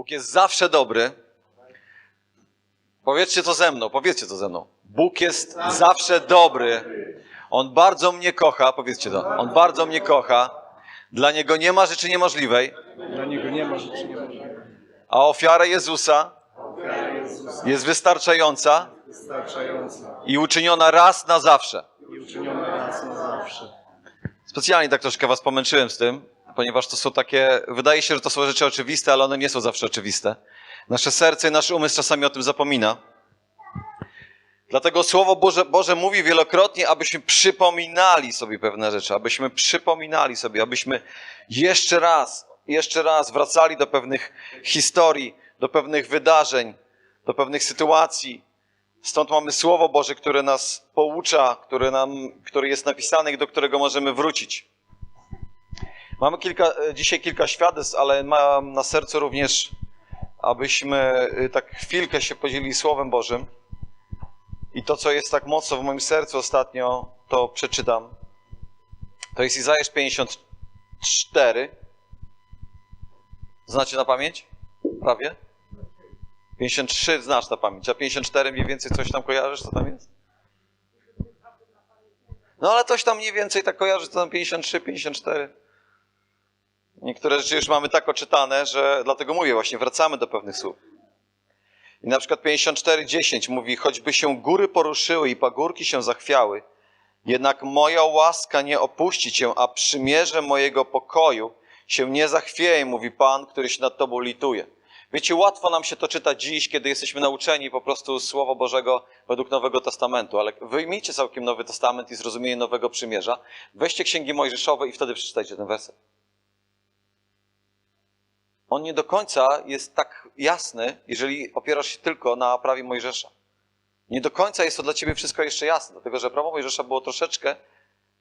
Bóg jest zawsze dobry. Powiedzcie to ze mną, powiedzcie to ze mną. Bóg jest zawsze dobry. On bardzo mnie kocha, powiedzcie to. On bardzo mnie kocha. Dla Niego nie ma rzeczy niemożliwej, Dla Niego nie ma rzeczy niemożliwych. a ofiara Jezusa Ofiara Jezusa jest wystarczająca wystarczająca i uczyniona raz na zawsze. i uczyniona raz na zawsze. Specjalnie tak troszkę was pomęczyłem z tym, ponieważ to są takie, wydaje się, że to są rzeczy oczywiste, ale one nie są zawsze oczywiste. Nasze serce i nasz umysł czasami o tym zapomina. Dlatego Słowo Boże, Boże mówi wielokrotnie, abyśmy przypominali sobie pewne rzeczy, abyśmy przypominali sobie, abyśmy jeszcze raz, jeszcze raz wracali do pewnych historii, do pewnych wydarzeń, do pewnych sytuacji. Stąd mamy Słowo Boże, które nas poucza, które, nam, który jest napisany i do którego możemy wrócić. Mamy kilka, e, dzisiaj kilka świadectw, ale mam na sercu również, abyśmy e, tak chwilkę się podzielili Słowem Bożym. I to, co jest tak mocno w moim sercu ostatnio, to przeczytam. To jest Izajasz 54. Znacie na pamięć? Prawie? 53 znasz na pamięć, a 54 mniej więcej coś tam kojarzysz, co tam jest? No ale coś tam mniej więcej tak kojarzy, co tam 53, 54. Niektóre rzeczy już mamy tak oczytane, że dlatego mówię właśnie, wracamy do pewnych słów. I na przykład 54:10 mówi, choćby się góry poruszyły i pagórki się zachwiały, jednak moja łaska nie opuści cię, a przymierze mojego pokoju się nie zachwieje, mówi Pan, który się nad tobą lituje. Wiecie, łatwo nam się to czyta dziś, kiedy jesteśmy nauczeni po prostu Słowa Bożego według Nowego Testamentu, ale wyjmijcie całkiem Nowy Testament i zrozumienie Nowego Przymierza, weźcie Księgi Mojżeszowe i wtedy przeczytajcie ten werset. On nie do końca jest tak jasny, jeżeli opierasz się tylko na prawie Mojżesza. Nie do końca jest to dla ciebie wszystko jeszcze jasne, dlatego że prawo Mojżesza było troszeczkę,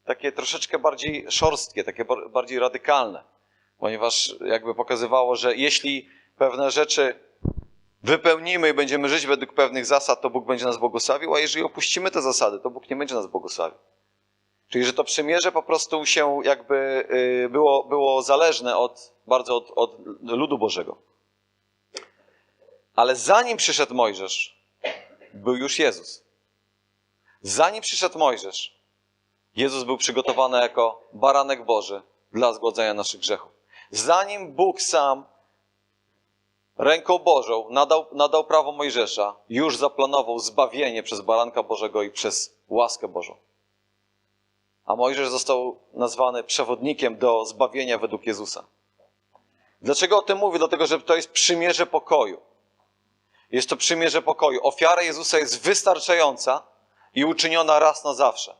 takie troszeczkę bardziej szorstkie, takie bar- bardziej radykalne, ponieważ jakby pokazywało, że jeśli pewne rzeczy wypełnimy i będziemy żyć według pewnych zasad, to Bóg będzie nas błogosławił, a jeżeli opuścimy te zasady, to Bóg nie będzie nas błogosławił. Czyli, że to przymierze po prostu się jakby y, było, było zależne od, bardzo od, od ludu Bożego. Ale zanim przyszedł Mojżesz, był już Jezus. Zanim przyszedł Mojżesz, Jezus był przygotowany jako baranek Boży dla zgładzenia naszych grzechów. Zanim Bóg sam ręką Bożą nadał, nadał prawo Mojżesza, już zaplanował zbawienie przez baranka Bożego i przez łaskę Bożą. A Mojżesz został nazwany przewodnikiem do zbawienia według Jezusa. Dlaczego o tym mówię? Dlatego, że to jest przymierze pokoju. Jest to przymierze pokoju. Ofiara Jezusa jest wystarczająca i uczyniona raz na zawsze.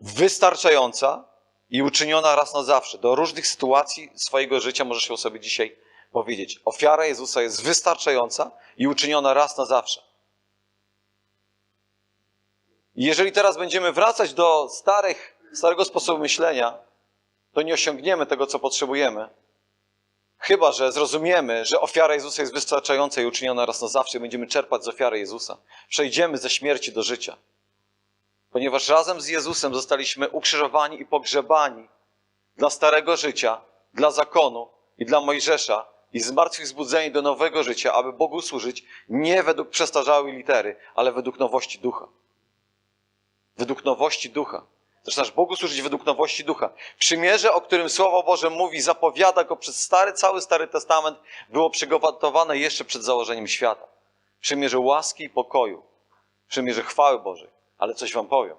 Wystarczająca i uczyniona raz na zawsze. Do różnych sytuacji swojego życia możesz ją sobie dzisiaj powiedzieć. Ofiara Jezusa jest wystarczająca i uczyniona raz na zawsze. Jeżeli teraz będziemy wracać do starych, starego sposobu myślenia, to nie osiągniemy tego, co potrzebujemy. Chyba, że zrozumiemy, że ofiara Jezusa jest wystarczająca i uczyniona raz na zawsze będziemy czerpać z ofiary Jezusa. Przejdziemy ze śmierci do życia. Ponieważ razem z Jezusem zostaliśmy ukrzyżowani i pogrzebani dla starego życia, dla zakonu i dla Mojżesza i zmartwychwzbudzeni do nowego życia, aby Bogu służyć nie według przestarzałej litery, ale według nowości ducha. Według nowości ducha. Zaczynasz Bogu służyć według nowości ducha. Przymierze, o którym Słowo Boże mówi, zapowiada go przez stary, cały Stary Testament, było przygotowane jeszcze przed założeniem świata. Przymierze łaski i pokoju. Przymierze chwały Bożej. Ale coś wam powiem.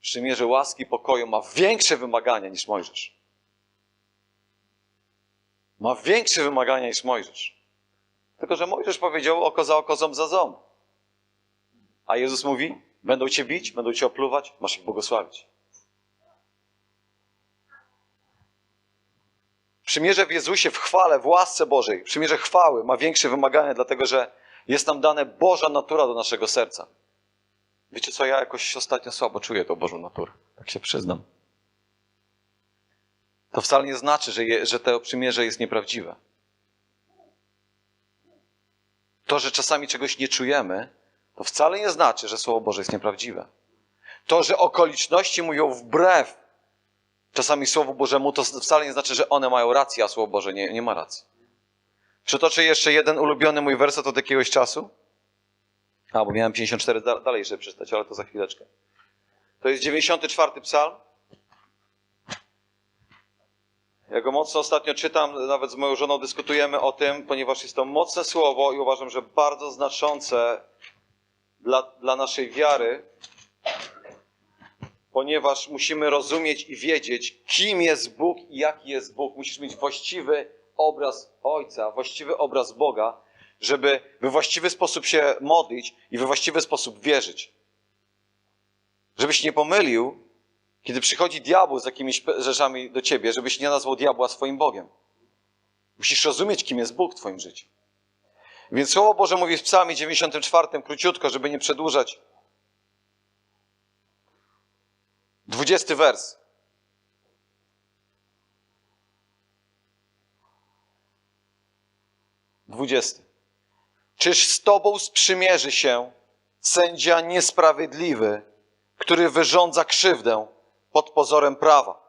Przymierze łaski i pokoju ma większe wymagania niż Mojżesz. Ma większe wymagania niż Mojżesz. Tylko, że Mojżesz powiedział oko za oko, ząb za ząb. A Jezus mówi, będą cię bić, będą cię opluwać, masz ich błogosławić. Przymierze w Jezusie, w chwale, w łasce Bożej, przymierze chwały ma większe wymagania, dlatego że jest nam dane Boża natura do naszego serca. Wiecie co, ja jakoś ostatnio słabo czuję tą Bożą naturę. Tak się przyznam. To wcale nie znaczy, że, je, że to przymierze jest nieprawdziwe. To, że czasami czegoś nie czujemy, to wcale nie znaczy, że Słowo Boże jest nieprawdziwe. To, że okoliczności mówią wbrew czasami Słowu Bożemu, to wcale nie znaczy, że one mają rację, a Słowo Boże nie, nie ma racji. Przytoczę jeszcze jeden ulubiony mój werset od jakiegoś czasu. A, bo miałem 54 da- dalej jeszcze przeczytać, ale to za chwileczkę. To jest 94 psalm. Ja go mocno ostatnio czytam, nawet z moją żoną dyskutujemy o tym, ponieważ jest to mocne słowo i uważam, że bardzo znaczące dla, dla naszej wiary, ponieważ musimy rozumieć i wiedzieć, kim jest Bóg i jaki jest Bóg. Musisz mieć właściwy obraz Ojca, właściwy obraz Boga, żeby we właściwy sposób się modlić i we właściwy sposób wierzyć. Żebyś nie pomylił, kiedy przychodzi diabeł z jakimiś rzeczami do ciebie, żebyś nie nazwał diabła swoim Bogiem. Musisz rozumieć, kim jest Bóg w twoim życiu. Więc Słowo Boże mówi w Psalmie 94, króciutko, żeby nie przedłużać. 20 wers. Dwudziesty. Czyż z Tobą sprzymierzy się sędzia niesprawiedliwy, który wyrządza krzywdę pod pozorem prawa?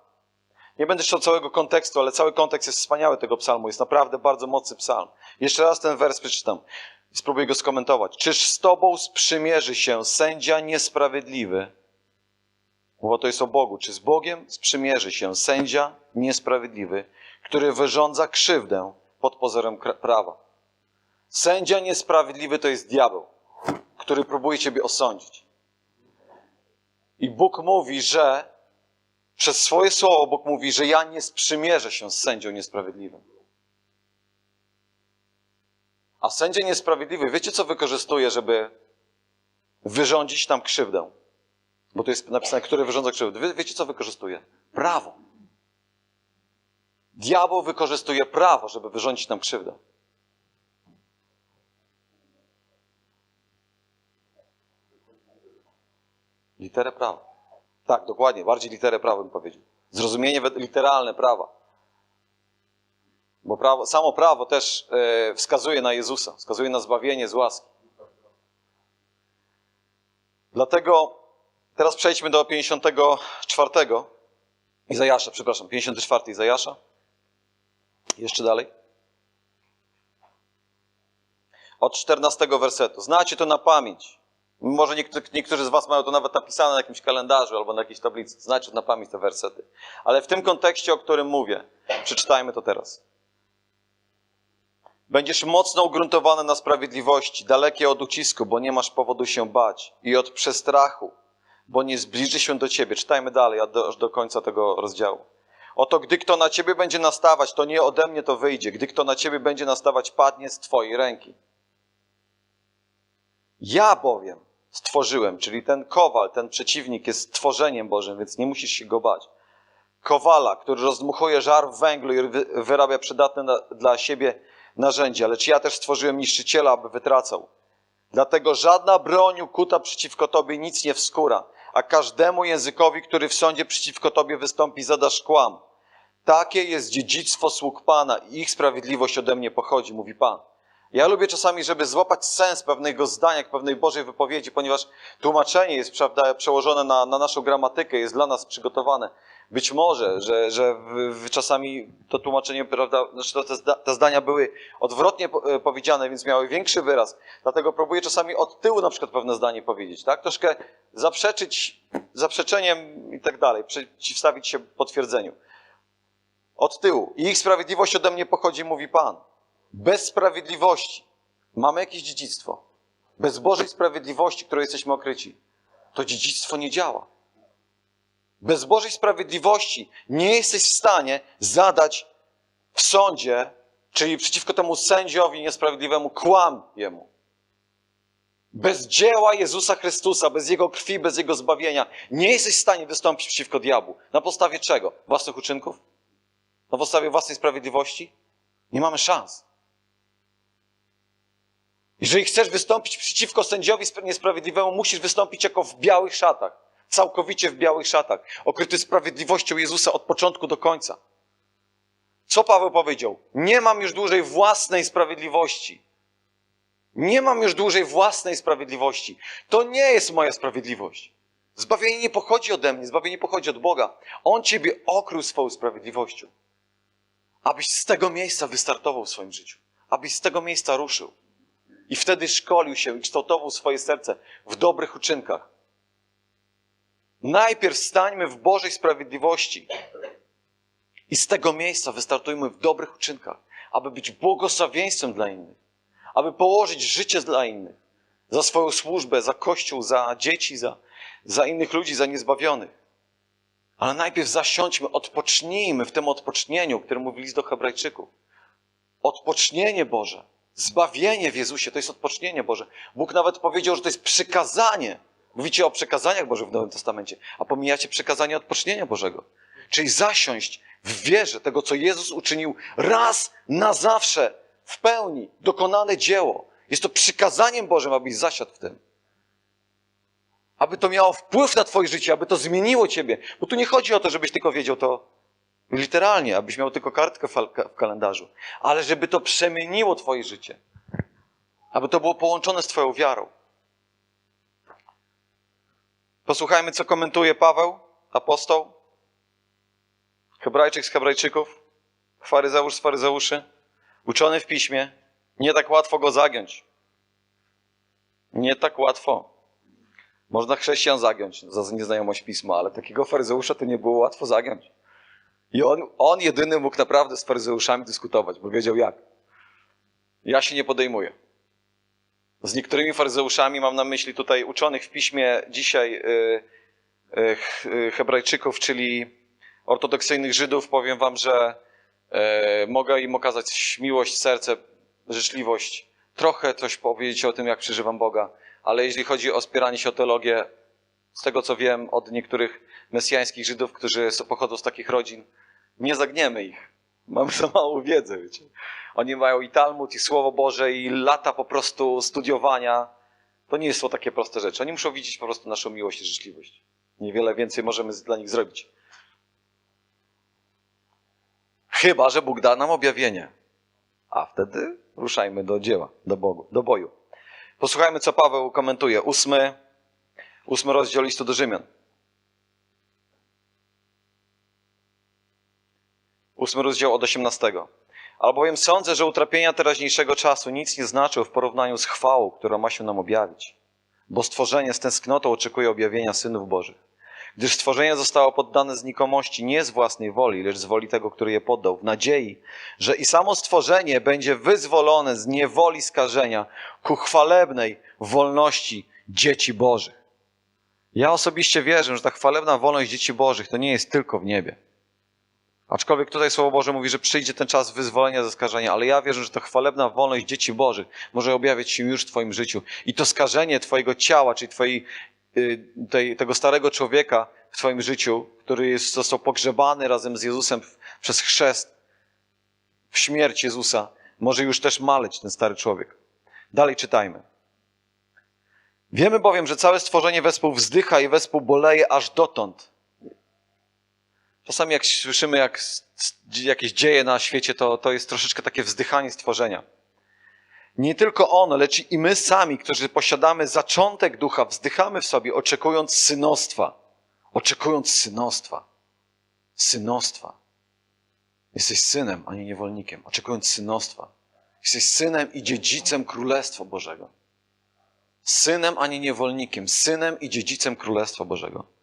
Nie będę czytał całego kontekstu, ale cały kontekst jest wspaniały tego psalmu. Jest naprawdę bardzo mocny psalm. Jeszcze raz ten wers przeczytam i spróbuję go skomentować. Czyż z Tobą sprzymierzy się sędzia niesprawiedliwy? Mowa to jest o Bogu. Czy z Bogiem sprzymierzy się sędzia niesprawiedliwy, który wyrządza krzywdę pod pozorem prawa? Sędzia niesprawiedliwy to jest diabeł, który próbuje ciebie osądzić. I Bóg mówi, że przez swoje słowo Bóg mówi, że ja nie sprzymierzę się z sędzią niesprawiedliwym. A sędzia niesprawiedliwy, wiecie co wykorzystuje, żeby wyrządzić tam krzywdę? Bo to jest napisane, który wyrządza krzywdę. Wie, wiecie co wykorzystuje? Prawo. Diabeł wykorzystuje prawo, żeby wyrządzić nam krzywdę. Literę prawa. Tak, dokładnie, bardziej literę prawa bym powiedział. Zrozumienie literalne prawa. Bo prawo, samo prawo też e, wskazuje na Jezusa, wskazuje na zbawienie z łaski. Dlatego teraz przejdźmy do 54. Izajasza, przepraszam, 54 Izajasza. Jeszcze dalej. Od 14 wersetu. Znacie to na pamięć. Może niektórzy, niektórzy z Was mają to nawet napisane na jakimś kalendarzu albo na jakiejś tablicy. Znacie na pamięć te wersety. Ale w tym kontekście, o którym mówię, przeczytajmy to teraz. Będziesz mocno ugruntowany na sprawiedliwości, dalekie od ucisku, bo nie masz powodu się bać, i od przestrachu, bo nie zbliży się do ciebie. Czytajmy dalej, aż do, aż do końca tego rozdziału. Oto gdy kto na ciebie będzie nastawać, to nie ode mnie to wyjdzie. Gdy kto na ciebie będzie nastawać, padnie z twojej ręki. Ja bowiem stworzyłem, czyli ten kowal, ten przeciwnik jest stworzeniem Bożym, więc nie musisz się go bać. Kowala, który rozdmuchuje żar w węglu i wy- wyrabia przydatne na, dla siebie narzędzia, lecz ja też stworzyłem niszczyciela, aby wytracał. Dlatego żadna broń ukuta przeciwko tobie nic nie wskóra, a każdemu językowi, który w sądzie przeciwko tobie wystąpi, zadasz kłam. Takie jest dziedzictwo sług Pana i ich sprawiedliwość ode mnie pochodzi, mówi Pan. Ja lubię czasami, żeby złapać sens pewnego zdania, pewnej Bożej wypowiedzi, ponieważ tłumaczenie jest prawda, przełożone na, na naszą gramatykę, jest dla nas przygotowane. Być może, że, że w, w czasami to tłumaczenie, prawda, znaczy te, te zdania były odwrotnie e, powiedziane, więc miały większy wyraz. Dlatego próbuję czasami od tyłu na przykład pewne zdanie powiedzieć, tak? Troszkę zaprzeczyć zaprzeczeniem i tak dalej, przeciwstawić się potwierdzeniu. Od tyłu. I ich sprawiedliwość ode mnie pochodzi, mówi Pan. Bez sprawiedliwości mamy jakieś dziedzictwo. Bez Bożej sprawiedliwości, której jesteśmy okryci, to dziedzictwo nie działa. Bez Bożej sprawiedliwości nie jesteś w stanie zadać w sądzie, czyli przeciwko temu sędziowi niesprawiedliwemu, kłam jemu. Bez dzieła Jezusa Chrystusa, bez Jego krwi, bez Jego zbawienia, nie jesteś w stanie wystąpić przeciwko diabłu. Na podstawie czego? Własnych uczynków? Na podstawie własnej sprawiedliwości? Nie mamy szans. Jeżeli chcesz wystąpić przeciwko sędziowi spra- niesprawiedliwemu, musisz wystąpić jako w białych szatach. Całkowicie w białych szatach. Okryty sprawiedliwością Jezusa od początku do końca. Co Paweł powiedział? Nie mam już dłużej własnej sprawiedliwości. Nie mam już dłużej własnej sprawiedliwości. To nie jest moja sprawiedliwość. Zbawienie nie pochodzi ode mnie, zbawienie pochodzi od Boga. On ciebie okrył swoją sprawiedliwością, abyś z tego miejsca wystartował w swoim życiu. abyś z tego miejsca ruszył. I wtedy szkolił się i kształtował swoje serce w dobrych uczynkach. Najpierw stańmy w Bożej sprawiedliwości i z tego miejsca wystartujmy w dobrych uczynkach, aby być błogosławieństwem dla innych, aby położyć życie dla innych, za swoją służbę, za Kościół, za dzieci, za, za innych ludzi, za niezbawionych. Ale najpierw zasiądźmy, odpocznijmy w tym odpocznieniu, o którym mówi list do Hebrajczyków. Odpocznienie Boże, zbawienie w Jezusie to jest odpocznienie Boże. Bóg nawet powiedział, że to jest przykazanie. Mówicie o przekazaniach Bożych w Nowym Testamencie, a pomijacie przekazanie odpocznienia Bożego. Czyli zasiąść w wierze tego, co Jezus uczynił raz na zawsze, w pełni, dokonane dzieło. Jest to przykazaniem Bożym, abyś zasiadł w tym. Aby to miało wpływ na Twoje życie, aby to zmieniło Ciebie. Bo tu nie chodzi o to, żebyś tylko wiedział to literalnie, abyś miał tylko kartkę w kalendarzu, ale żeby to przemieniło Twoje życie. Aby to było połączone z Twoją wiarą. Posłuchajmy, co komentuje Paweł, apostoł, Hebrajczyk z Hebrajczyków, faryzeusz z faryzeuszy, uczony w piśmie. Nie tak łatwo go zagiąć. Nie tak łatwo. Można chrześcijan zagiąć za nieznajomość pisma, ale takiego faryzeusza to nie było łatwo zagiąć. I on, on jedyny mógł naprawdę z faryzeuszami dyskutować, bo wiedział jak. Ja się nie podejmuję. Z niektórymi faryzeuszami mam na myśli tutaj uczonych w piśmie dzisiaj y, y, y, Hebrajczyków, czyli ortodoksyjnych Żydów. Powiem wam, że mogę im okazać miłość, serce, życzliwość. Trochę coś powiedzieć o tym, jak przeżywam Boga, ale jeśli chodzi o spieranie się o teologię, z tego co wiem od niektórych mesjańskich Żydów, którzy pochodzą z takich rodzin, nie zagniemy ich. Mamy za małą wiedzę, wiecie. Oni mają i Talmud, i Słowo Boże, i lata po prostu studiowania. To nie są takie proste rzeczy. Oni muszą widzieć po prostu naszą miłość i życzliwość. Niewiele więcej możemy dla nich zrobić. Chyba, że Bóg da nam objawienie. A wtedy ruszajmy do dzieła, do, Bogu, do boju. Posłuchajmy, co Paweł komentuje. Ósmy, ósmy rozdział listu do Rzymian. Ósmy rozdział od 18. Albowiem sądzę, że utrapienia teraźniejszego czasu nic nie znaczą w porównaniu z chwałą, która ma się nam objawić. Bo stworzenie z tęsknotą oczekuje objawienia synów Bożych. Gdyż stworzenie zostało poddane znikomości nie z własnej woli, lecz z woli tego, który je poddał, w nadziei, że i samo stworzenie będzie wyzwolone z niewoli skażenia ku chwalebnej wolności dzieci Bożych. Ja osobiście wierzę, że ta chwalebna wolność dzieci Bożych to nie jest tylko w niebie. Aczkolwiek tutaj Słowo Boże mówi, że przyjdzie ten czas wyzwolenia ze skażenia, ale ja wierzę, że ta chwalebna wolność dzieci Bożych może objawiać się już w Twoim życiu. I to skażenie Twojego ciała, czyli twojej, y, tej, tego starego człowieka w Twoim życiu, który jest, został pogrzebany razem z Jezusem przez chrzest, w śmierć Jezusa, może już też maleć ten stary człowiek. Dalej czytajmy. Wiemy bowiem, że całe stworzenie wespół wzdycha i wespół boleje aż dotąd. Czasami jak słyszymy jak jakieś dzieje na świecie, to, to jest troszeczkę takie wzdychanie stworzenia. Nie tylko ono, lecz i my sami, którzy posiadamy zaczątek ducha, wzdychamy w sobie, oczekując synostwa. Oczekując synostwa. Synostwa. Jesteś synem, a nie niewolnikiem. Oczekując synostwa. Jesteś synem i dziedzicem Królestwa Bożego. Synem, a nie niewolnikiem. Synem i dziedzicem Królestwa Bożego.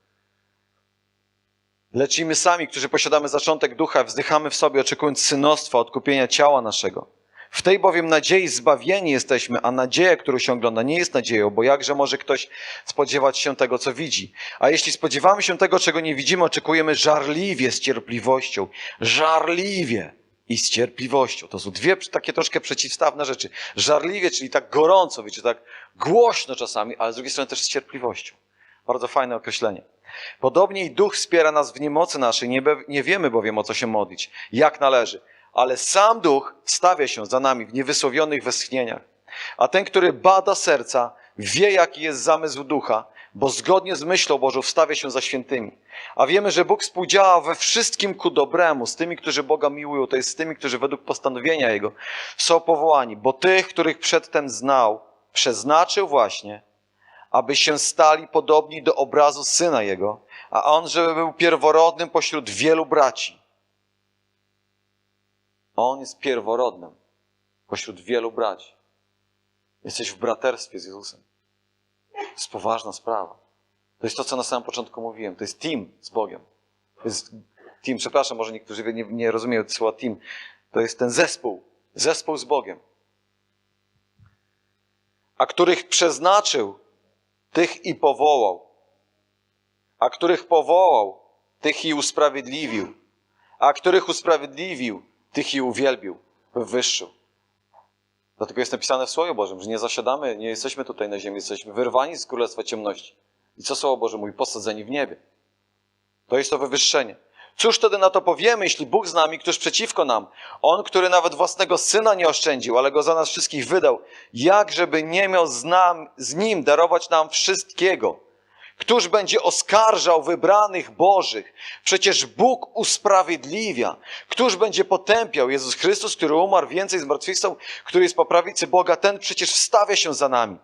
Lecz i my sami, którzy posiadamy zaczątek ducha, wzdychamy w sobie, oczekując synostwa, odkupienia ciała naszego. W tej bowiem nadziei zbawieni jesteśmy, a nadzieja, którą się ogląda, nie jest nadzieją, bo jakże może ktoś spodziewać się tego, co widzi? A jeśli spodziewamy się tego, czego nie widzimy, oczekujemy żarliwie z cierpliwością. Żarliwie i z cierpliwością. To są dwie takie troszkę przeciwstawne rzeczy. Żarliwie, czyli tak gorąco, wiecie, tak głośno czasami, ale z drugiej strony też z cierpliwością. Bardzo fajne określenie. Podobnie i duch wspiera nas w niemocy naszej, nie, nie wiemy bowiem o co się modlić, jak należy, ale sam duch stawia się za nami w niewysłowionych westchnieniach. A ten, który bada serca, wie jaki jest zamysł ducha, bo zgodnie z myślą Bożą wstawia się za świętymi. A wiemy, że Bóg współdziała we wszystkim ku dobremu z tymi, którzy Boga miłują, to jest z tymi, którzy według postanowienia Jego są powołani, bo tych, których przedtem znał, przeznaczył właśnie, aby się stali podobni do obrazu Syna Jego, a On, żeby był pierworodnym pośród wielu braci. On jest pierworodnym. pośród wielu braci. Jesteś w braterstwie z Jezusem. To jest poważna sprawa. To jest to, co na samym początku mówiłem. To jest team z Bogiem. To jest team, przepraszam, może niektórzy nie, nie rozumieją słowa team. To jest ten zespół. Zespół z Bogiem. A których przeznaczył, tych i powołał. A których powołał, tych i usprawiedliwił. A których usprawiedliwił, tych i uwielbił, wywyższył. Dlatego jest napisane w Słowie Bożym, że nie zasiadamy, nie jesteśmy tutaj na ziemi, jesteśmy wyrwani z Królestwa Ciemności. I co Słowo Boże mówi? Posadzeni w niebie. To jest to wywyższenie. Cóż wtedy na to powiemy, jeśli Bóg z nami, któż przeciwko nam? On, który nawet własnego Syna nie oszczędził, ale Go za nas wszystkich wydał. Jak, żeby nie miał z, nam, z Nim darować nam wszystkiego? Któż będzie oskarżał wybranych Bożych? Przecież Bóg usprawiedliwia. Któż będzie potępiał? Jezus Chrystus, który umarł, więcej zmartwychwstał, który jest po prawicy Boga, ten przecież wstawia się za nami.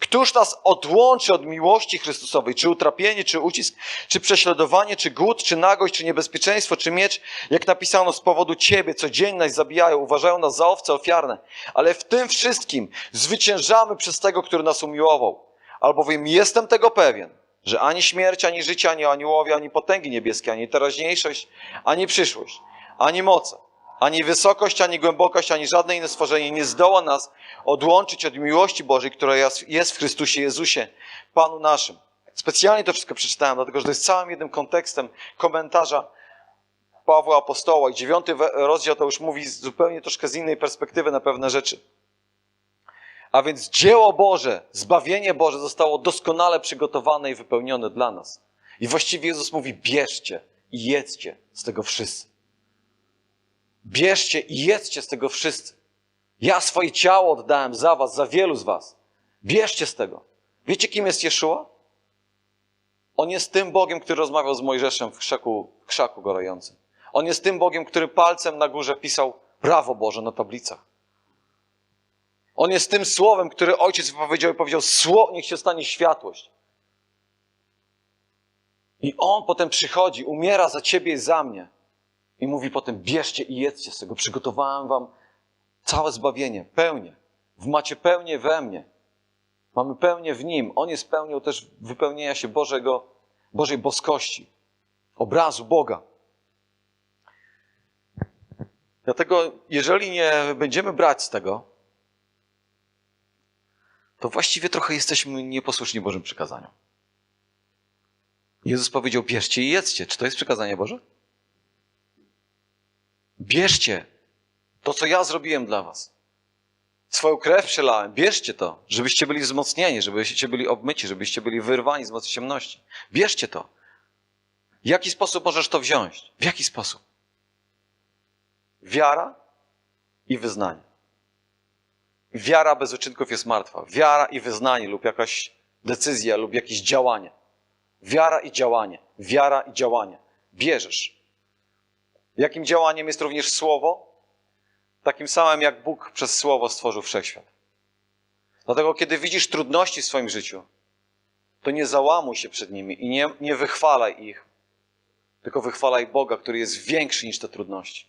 Któż nas odłączy od miłości Chrystusowej? Czy utrapienie, czy ucisk, czy prześladowanie, czy głód, czy nagość, czy niebezpieczeństwo, czy miecz? Jak napisano, z powodu Ciebie codziennie nas zabijają, uważają nas za owce ofiarne. Ale w tym wszystkim zwyciężamy przez Tego, który nas umiłował. Albowiem jestem tego pewien, że ani śmierć, ani życie, ani aniołowie, ani potęgi niebieskie, ani teraźniejszość, ani przyszłość, ani moce, ani wysokość, ani głębokość, ani żadne inne stworzenie nie zdoła nas odłączyć od miłości Bożej, która jest- w Chrystusie Jezusie, Panu naszym. Specjalnie to wszystko przeczytałem, dlatego że to jest całym jednym kontekstem komentarza Pawła Apostoła. I dziewiąty rozdział to już mówi zupełnie troszkę z innej perspektywy na pewne rzeczy. A więc dzieło Boże, zbawienie Boże zostało doskonale przygotowane i wypełnione dla nas. I właściwie Jezus mówi: bierzcie i jedzcie z tego wszyscy. Bierzcie i jedzcie z tego wszyscy. Ja swoje ciało oddałem za was, za wielu z was. Bierzcie z tego. Wiecie, kim jest Jeszua? On jest tym Bogiem, który rozmawiał z Mojżeszem w krzaku, w krzaku gorącym. On jest tym Bogiem, który palcem na górze pisał prawo Boże na tablicach. On jest tym słowem, które ojciec wypowiedział i powiedział: Słowo, niech się stanie światłość. I on potem przychodzi, umiera za ciebie i za mnie. I mówi potem: bierzcie i jedzcie z tego. Przygotowałem wam całe zbawienie, pełnię. W macie pełnię we mnie. Mamy pełnię w nim. On jest pełnią też wypełnienia się Bożego, Bożej boskości, obrazu Boga. Dlatego, jeżeli nie będziemy brać z tego, to właściwie trochę jesteśmy nieposłuszni Bożym przykazaniom. Jezus powiedział: bierzcie i jedzcie. Czy to jest przykazanie Boże? Bierzcie to, co ja zrobiłem dla was. Swoją krew przelałem. Bierzcie to, żebyście byli wzmocnieni, żebyście byli obmyci, żebyście byli wyrwani z mocy ciemności. Bierzcie to. W jaki sposób możesz to wziąć? W jaki sposób? Wiara i wyznanie. Wiara bez uczynków jest martwa. Wiara i wyznanie lub jakaś decyzja lub jakieś działanie. Wiara i działanie. Wiara i działanie. Bierzesz. Jakim działaniem jest również słowo? Takim samym jak Bóg przez słowo stworzył wszechświat. Dlatego, kiedy widzisz trudności w swoim życiu, to nie załamuj się przed nimi i nie, nie wychwalaj ich, tylko wychwalaj Boga, który jest większy niż te trudności.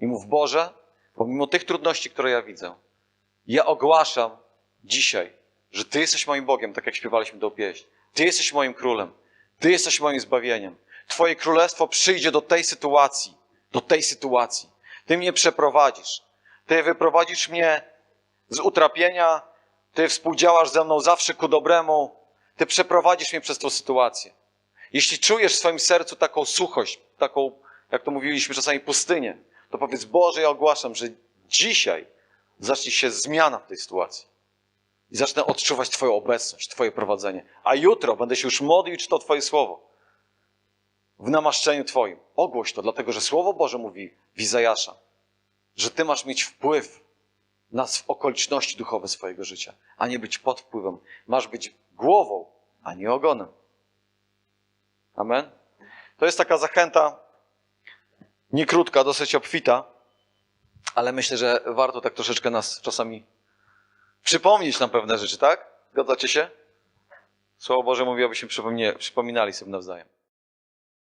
I mów, Boże, pomimo tych trudności, które ja widzę, ja ogłaszam dzisiaj, że Ty jesteś moim Bogiem, tak jak śpiewaliśmy tą pieśń. Ty jesteś moim królem. Ty jesteś moim zbawieniem. Twoje królestwo przyjdzie do tej sytuacji, do tej sytuacji. Ty mnie przeprowadzisz. Ty wyprowadzisz mnie z utrapienia. Ty współdziałasz ze mną zawsze ku dobremu. Ty przeprowadzisz mnie przez tą sytuację. Jeśli czujesz w swoim sercu taką suchość, taką, jak to mówiliśmy czasami, pustynię, to powiedz, Boże, ja ogłaszam, że dzisiaj zacznie się zmiana w tej sytuacji. I zacznę odczuwać Twoją obecność, Twoje prowadzenie. A jutro będę się już modlił i czytał Twoje słowo. W namaszczeniu Twoim. Ogłoś to, dlatego że Słowo Boże mówi w Izajasza, że Ty masz mieć wpływ na okoliczności duchowe swojego życia, a nie być pod wpływem. Masz być głową, a nie ogonem. Amen? To jest taka zachęta, nie krótka, dosyć obfita, ale myślę, że warto tak troszeczkę nas czasami przypomnieć nam pewne rzeczy, tak? Zgadzacie się? Słowo Boże mówi, abyśmy przypominali sobie nawzajem.